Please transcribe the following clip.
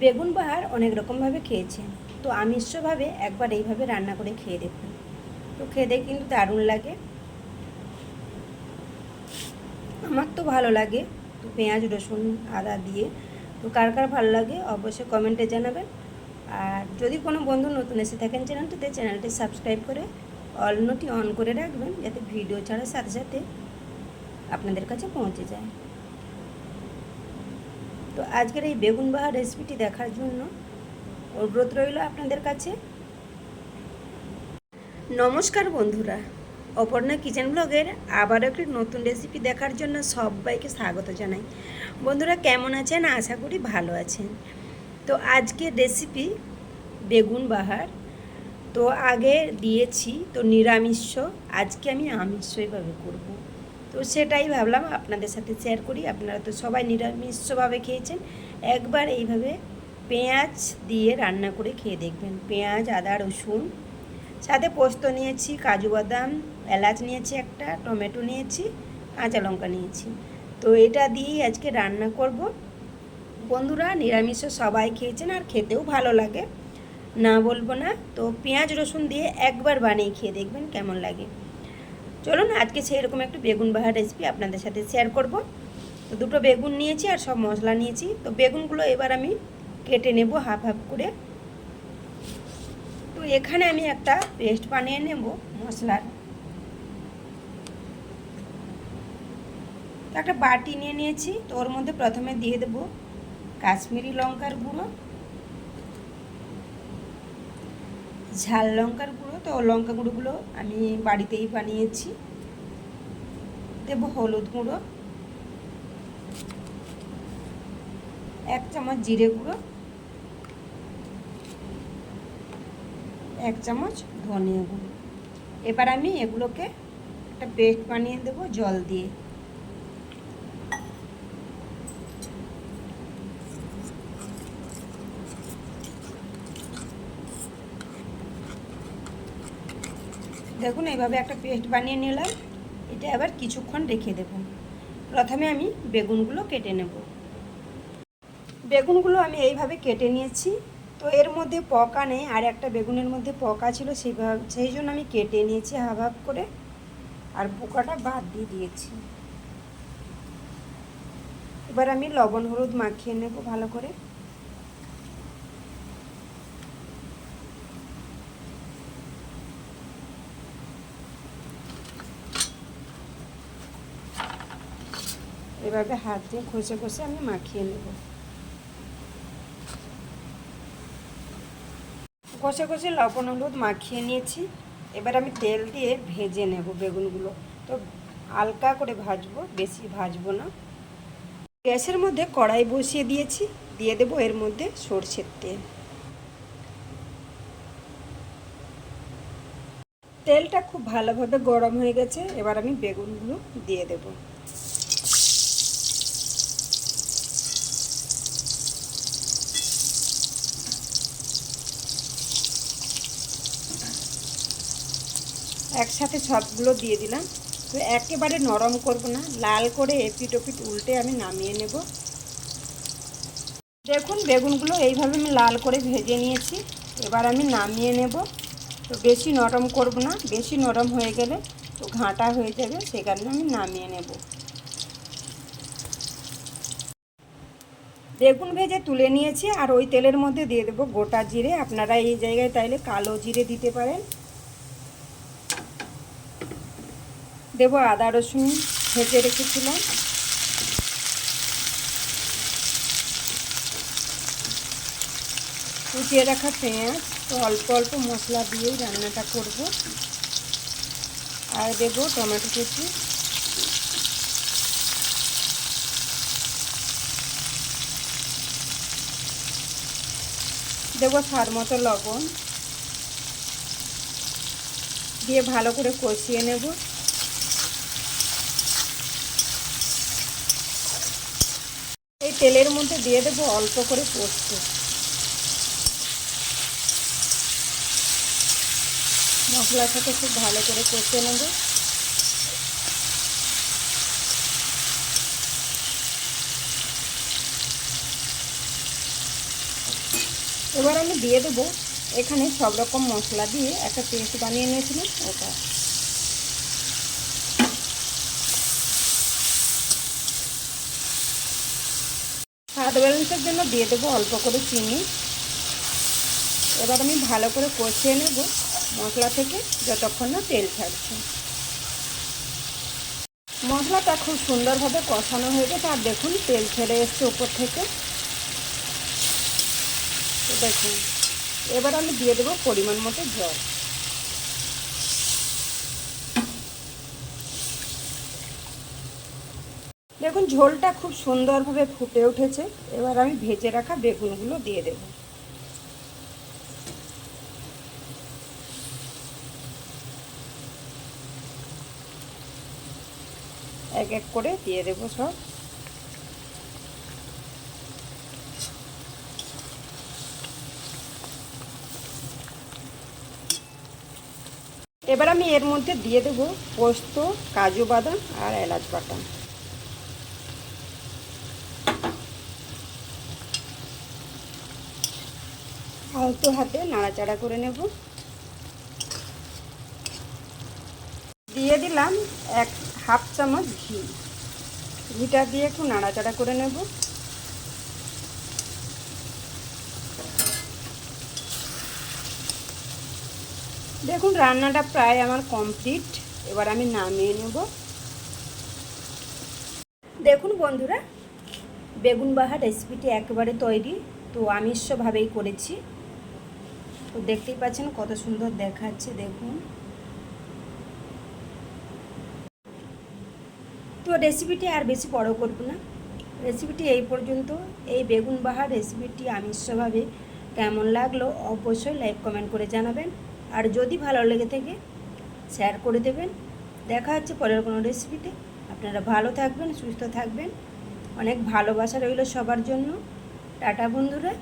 বেগুন বাহার অনেক রকমভাবে খেয়েছেন তো আমিষভাবে একবার এইভাবে রান্না করে খেয়ে দেখুন। তো খেতে কিন্তু দারুণ লাগে। আমার তো ভালো লাগে। তো পেঁয়াজ, রসুন, আদা দিয়ে। তো কার কার ভালো লাগে অবশ্যই কমেন্টে জানাবেন। আর যদি কোনো বন্ধু নতুন এসে থাকেন চ্যানেলটিতে, চ্যানেলটি সাবস্ক্রাইব করে অল নোটি অন করে রাখবেন, যাতে ভিডিও ছাড়ার সাথে সাথে আপনাদের কাছে পৌঁছে যায়। তো আজকের এই বেগুন বাহার রেসিপিটি দেখার জন্য অনুরোধ রইল আপনাদের কাছে। নমস্কার বন্ধুরা, অপর্ণা কিচেন ব্লগের আবারও একটি নতুন রেসিপি দেখার জন্য সবাইকে স্বাগত জানাই। বন্ধুরা, কেমন আছেন? আশা করি ভালো আছেন। তো আজকের রেসিপি বেগুন বাহার। তো আগে দিয়েছি, তো নিরামিষ। আজকে আমি আমিষভাবে করব। তো সেটাই ভাবলাম আপনাদের সাথে শেয়ার করি। আপনারা তো সবাই নিরামিষভাবে খেয়েছেন। একবার এইভাবে পেঁয়াজ দিয়ে রান্না করে খেয়ে দেখবেন। পেঁয়াজ, আদা, রসুন, সাথে পোস্ত নিয়েছি, কাজু বাদাম, এলাচ নিয়েছি একটা, টমেটো নিয়েছি, কাঁচা লঙ্কা নিয়েছি। তো এটা দিয়েই আজকে রান্না করব। বন্ধুরা নিরামিষও সবাই খেয়েছেন আর খেতেও ভালো লাগে। না বলব না, তো পেঁয়াজ, রসুন দিয়ে একবার বানিয়ে খেয়ে দেখবেন কেমন লাগে। চলুন, আজকে সেই রকম একটু বেগুন বাহার রেসিপি আপনাদের সাথে শেয়ার করব। তো দুটো বেগুন নিয়েছি আর সব মশলা নিয়েছি। তো বেগুনগুলো এবার আমি কেটে নেব হাফ হাফ করে। তো এখানে আমি একটা পেস্ট বানিয়ে নেব মশলার। একটা বাটি নিয়ে নিয়েছি। তো ওর মধ্যে প্রথমে দিয়ে দেব কাশ্মীরি লঙ্কার গুঁড়ো। ঝাল লঙ্কার গুঁড়ো, তো লঙ্কা গুঁড়োগুলো আমি বাড়িতেই বানিয়েছি। দেব হলুদ গুঁড়ো, এক চামচ জিরে গুঁড়ো, এক চামচ ধনিয়া গুঁড়ো। এবার আমি এগুলোকে একটা পেস্ট বানিয়ে দেবো জল দিয়ে। দেখুন, এইভাবে একটা পেস্ট বানিয়ে নিলাম। এটা আবার কিছুক্ষণ রেখে দেব। প্রথমে আমি বেগুনগুলো কেটে নেব। বেগুনগুলো আমি এইভাবে কেটে নিয়েছি। তো এর মধ্যে পকা নেই, আর একটা বেগুনের মধ্যে পকা ছিল সেইভাবে, সেই জন্য আমি কেটে নিয়েছি হাফ হাফ করে। আর পোকাটা বাদ দিয়ে দিয়েছি। এবার আমি লবণ, হলুদ মাখিয়ে নেব ভালো করে। এভাবে হাত দিয়ে ঘষে ঘষে আমি মাখিয়ে নেব। ঘষে ঘষে লবণ, হলুদ মাখিয়ে নিয়েছি। এবার আমি তেল দিয়ে ভেজে নেব বেগুনগুলো। তো হালকা করে ভাজবো, বেশি ভাজবো না। গ্যাসের মধ্যে কড়াই বসিয়ে দিয়েছি। দিয়ে দেবো এর মধ্যে সর্ষের তেল। তেলটা খুব ভালোভাবে গরম হয়ে গেছে। এবার আমি বেগুনগুলো দিয়ে দেবো। একসাথে সবগুলো দিয়ে দিলাম। তো একেবারে নরম করব না, লাল করে এপিট ওপিট উল্টে আমি নামিয়ে নেব। দেখুন, বেগুনগুলো এইভাবে আমি লাল করে ভেজে নিয়েছি, এবার আমি নামিয়ে নেব। তো বেশি নরম করব না, বেশি নরম হয়ে গেলে তো ঘাঁটা হয়ে যাবে সেই কারণে আমি নামিয়ে নেব। বেগুন ভেজে তুলে নিয়েছি, আর ওই তেলের মধ্যে দিয়ে দেবো গোটা জিরে। আপনারা এই জায়গায় তাইলে কালো জিরে দিতে পারেন। দেবো আদা, রসুন ভেজে রেখেছিলাম। কুচিয়ে রাখা পেঁয়াজ, তো অল্প অল্প মশলা দিয়েই রান্নাটা করব। আর দেবো টমেটো কুচি। দেবো স্বাদ মতো লবণ। দিয়ে ভালো করে কষিয়ে নেব। তেলের মধ্যে দিয়ে দেবো অল্প করে পোস্ত। মশলার সাথে খুব ভালো করে কষিয়ে নেব। এবার আমি দিয়ে দেবো এখানে সব রকম মশলা দিয়ে একটা পেস্ট বানিয়ে নিয়েছিলাম ওটা। স্বাদ ব্যালেন্সের জন্য দিয়ে দেবো অল্প করে চিনি। এবার আমি ভালো করে কষিয়ে নেব মশলা থেকে যতক্ষণ না তেল ছাড়ছে। মশলাটা খুব সুন্দরভাবে কষানো হয়ে গেছে। আর দেখুন, তেল ছেড়ে এসছে উপর থেকে। দেখুন, এবার আমি দিয়ে দেবো পরিমাণ মতো জল। দেখুন, ঝোলটা খুব সুন্দরভাবে ফুটে উঠেছে। এবার আমি ভেজে রাখা বেগুনগুলো দিয়ে দেব। এক এক করে দিয়ে দেব সব। এবার আমি এর মধ্যে দিয়ে দেব পোস্ত, কাজু বাদাম আর এলাচ বাটা। আলতো হাতে নাড়াচাড়া করে নেব। দিয়ে দিলাম এক হাফ চামচ ঘি। ঘিটা দিয়ে একটু নাড়াচাড়া করে নেব। দেখুন, রান্নাটা প্রায় আমার কমপ্লিট। এবার আমি নামিয়ে নেব। দেখুন বন্ধুরা বেগুন বাহার রেসিপিটি একেবারে তৈরি। তো আমিষভাবেই করেছি। দেখতেই পাচ্ছেন কত সুন্দর দেখাচ্ছে, দেখুন। তো রেসিপিটি আর বেশি বড় করব না। রেসিপিটি এই পর্যন্ত। এই বেগুন বাহার রেসিপিটি আমিষভাবে কেমন লাগল অবশ্যই লাইক কমেন্ট করে জানাবেন। আর যদি ভালো লেগে থাকে শেয়ার করে দেবেন। দেখা হচ্ছে পরের কোনো রেসিপিতে আপনারা ভালো থাকবেন, সুস্থ থাকবেন। অনেক ভালোবাসা রইল সবার জন্য। টাটা বন্ধুরা।